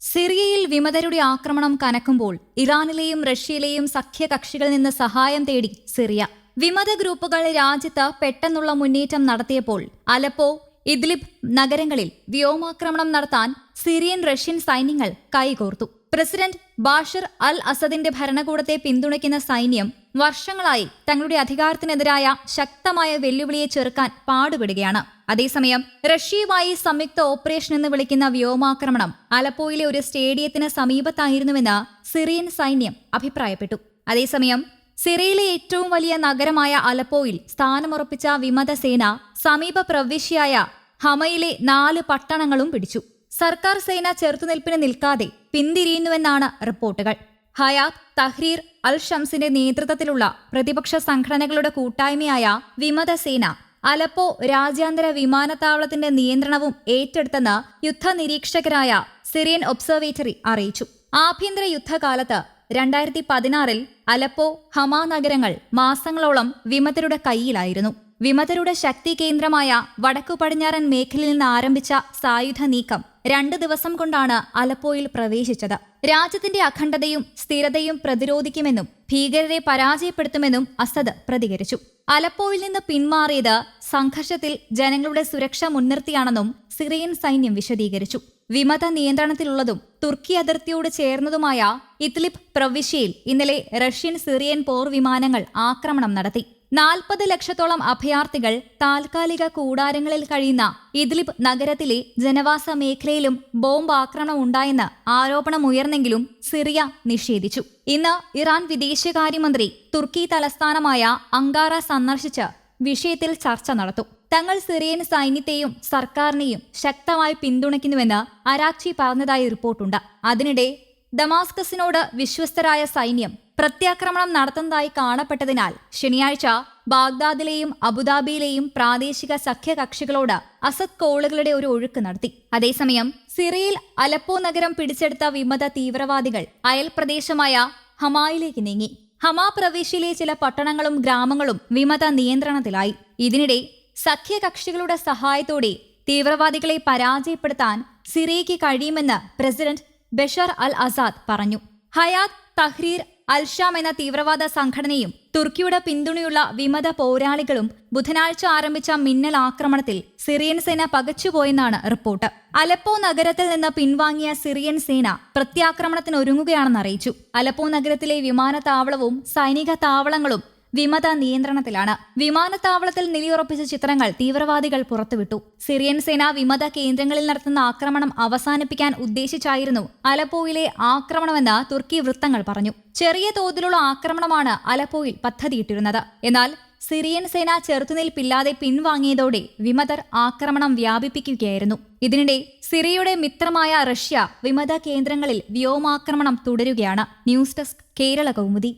സിറിയയിൽ വിമതരുടെ ആക്രമണം കനക്കുമ്പോൾ ഇറാനിലെയും റഷ്യയിലെയും സഖ്യകക്ഷികളിൽ നിന്ന് സഹായം തേടി സിറിയ. വിമത ഗ്രൂപ്പുകൾ രാജ്യത്ത് പെട്ടെന്നുള്ള മുന്നേറ്റം നടത്തിയപ്പോൾ അലപ്പോ ഇദ്ലിബ് നഗരങ്ങളിൽ വ്യോമാക്രമണം നടത്താൻ സിറിയൻ റഷ്യൻ സൈന്യങ്ങൾ കൈകോർത്തു. പ്രസിഡന്റ് ബാഷർ അൽ അസദിന്റെ ഭരണകൂടത്തെ പിന്തുണയ്ക്കുന്ന സൈന്യം വർഷങ്ങളായി തങ്ങളുടെ അധികാരത്തിനെതിരായ ശക്തമായ വെല്ലുവിളിയെ ചെറുക്കാൻ പാടുപെടുകയാണ്. അതേസമയം റഷ്യയുമായി സംയുക്ത ഓപ്പറേഷൻ എന്ന് വിളിക്കുന്ന വ്യോമാക്രമണം അലപ്പോയിലെ ഒരു സ്റ്റേഡിയത്തിന് സമീപത്തായിരുന്നുവെന്ന് സിറിയൻ സൈന്യം അഭിപ്രായപ്പെട്ടു. അതേസമയം സിറിയയിലെ ഏറ്റവും വലിയ നഗരമായ അലപ്പോയിൽ സ്ഥാനമുറപ്പിച്ച വിമതസേന സമീപ പ്രവിശ്യയായ ഹമയിലെ നാല് പട്ടണങ്ങളും പിടിച്ചു. സർക്കാർ സേന ചെറുത്തുനിൽപ്പിന് നിൽക്കാതെ പിന്തിരിയുന്നുവെന്നാണ് റിപ്പോർട്ടുകൾ. ഹയാത്ത് തഹ്രീർ അൽ ഷംസിന്റെ നേതൃത്വത്തിലുള്ള പ്രതിപക്ഷ സംഘടനകളുടെ കൂട്ടായ്മയായ വിമതസേന അലപ്പോ രാജ്യാന്തര വിമാനത്താവളത്തിന്റെ നിയന്ത്രണവും ഏറ്റെടുത്തെന്ന് യുദ്ധനിരീക്ഷകരായ സിറിയൻ ഒബ്സർവേറ്ററി അറിയിച്ചു. ആഭ്യന്തര യുദ്ധകാലത്ത് രണ്ടായിരത്തി പതിനാറിൽ അലപ്പോ ഹമാ നഗരങ്ങൾ മാസങ്ങളോളം വിമതരുടെ കൈയിലായിരുന്നു. വിമതരുടെ ശക്തി കേന്ദ്രമായ വടക്കു പടിഞ്ഞാറൻ മേഖലയിൽ നിന്ന് ആരംഭിച്ച സായുധ നീക്കം രണ്ട് ദിവസം കൊണ്ടാണ് അലപ്പോയിൽ പ്രവേശിച്ചത്. രാജ്യത്തിന്റെ അഖണ്ഡതയും സ്ഥിരതയും പ്രതിരോധിക്കുമെന്നും ഭീകരരെ പരാജയപ്പെടുത്തുമെന്നും അസദ് പ്രതികരിച്ചു. അലപ്പോയിൽ നിന്ന് പിന്മാറിയത് സംഘർഷത്തിൽ ജനങ്ങളുടെ സുരക്ഷ മുൻനിർത്തിയാണെന്നും സിറിയൻ സൈന്യം വിശദീകരിച്ചു. വിമത നിയന്ത്രണത്തിലുള്ളതും തുർക്കി അതിർത്തിയോട് ചേർന്നതുമായ ഇത്ലിബ് പ്രവിശ്യയിൽ ഇന്നലെ റഷ്യൻ സിറിയൻ പോർ വിമാനങ്ങൾ ആക്രമണം നടത്തി. നാൽപ്പത് ലക്ഷത്തോളം അഭയാർത്ഥികൾ താൽക്കാലിക കൂടാരങ്ങളിൽ കഴിയുന്ന ഇദ്ലിബ് നഗരത്തിലെ ജനവാസ മേഖലയിലും ബോംബ് ആക്രമണം ഉണ്ടായെന്ന് ആരോപണമുയർന്നെങ്കിലും സിറിയ നിഷേധിച്ചു. ഇന്ന് ഇറാൻ വിദേശകാര്യമന്ത്രി തുർക്കി തലസ്ഥാനമായ അങ്കാറ സന്ദർശിച്ച് വിഷയത്തിൽ ചർച്ച നടത്തും. തങ്ങൾ സിറിയൻ സൈന്യത്തെയും സർക്കാരിനെയും ശക്തമായി പിന്തുണയ്ക്കുന്നുവെന്ന് അരാച്ചി പറഞ്ഞതായി റിപ്പോർട്ടുണ്ട്. അതിനിടെ ദമാസ്കസിനോട് വിശ്വസ്തരായ സൈന്യം പ്രത്യാക്രമണം നടത്തുന്നതായി കാണപ്പെട്ടതിനാൽ ശനിയാഴ്ച ബാഗ്ദാദിലെയും അബുദാബിയിലെയും പ്രാദേശിക സഖ്യകക്ഷികളോട് അസദ് കോളുകളുടെ ഒരു ഒഴുക്ക് നടത്തി. അതേസമയം സിറിയയിൽ അലപ്പോ നഗരം പിടിച്ചെടുത്ത വിമത തീവ്രവാദികൾ അയൽപ്രദേശമായ ഹമായിലേക്ക് നീങ്ങി. ഹമാ പ്രവിശ്യയിലെ ചില പട്ടണങ്ങളും ഗ്രാമങ്ങളും വിമത നിയന്ത്രണത്തിലായി. ഇതിനിടെ സഖ്യകക്ഷികളുടെ സഹായത്തോടെ തീവ്രവാദികളെ പരാജയപ്പെടുത്താൻ സിറിയയ്ക്ക് കഴിയുമെന്ന് പ്രസിഡന്റ് ബഷർ അൽ ആസാദ് പറഞ്ഞു. ഹയാത്ത് തഹ്രീർ അൽഷാം എന്ന തീവ്രവാദ സംഘടനയും തുർക്കിയുടെ പിന്തുണയുള്ള വിമത പോരാളികളും ബുധനാഴ്ച ആരംഭിച്ച മിന്നൽ ആക്രമണത്തിൽ സിറിയൻ സേന പകച്ചുപോയെന്നാണ് റിപ്പോർട്ട്. അലപ്പോ നഗരത്തിൽ നിന്ന് പിൻവാങ്ങിയ സിറിയൻ സേന പ്രത്യാക്രമണത്തിന് ഒരുങ്ങുകയാണെന്ന് അറിയിച്ചു. അലപ്പോ നഗരത്തിലെ വിമാനത്താവളവും സൈനിക താവളങ്ങളും വിമത നിയന്ത്രണത്തിലാണ് വിമാനത്താവളത്തിൽ നിലയുറപ്പിച്ച ചിത്രങ്ങൾ തീവ്രവാദികൾ പുറത്തുവിട്ടു. സിറിയൻ സേന വിമത കേന്ദ്രങ്ങളിൽ നടത്തുന്ന ആക്രമണം അവസാനിപ്പിക്കാൻ ഉദ്ദേശിച്ചായിരുന്നു അലപ്പോയിലെ ആക്രമണമെന്ന് തുർക്കി വൃത്തങ്ങൾ പറഞ്ഞു. ചെറിയ തോതിലുള്ള ആക്രമണമാണ് അലപ്പോയിൽ പദ്ധതിയിട്ടിരുന്നത്. എന്നാൽ സിറിയൻ സേന ചെറുത്തുനിൽപ്പില്ലാതെ പിൻവാങ്ങിയതോടെ വിമതർ ആക്രമണം വ്യാപിപ്പിക്കുകയായിരുന്നു. ഇതിനിടെ സിറിയയുടെ മിത്രമായ റഷ്യ വിമത കേന്ദ്രങ്ങളിൽ വ്യോമാക്രമണം തുടരുകയാണ്. News desk Kerala Kaumudi.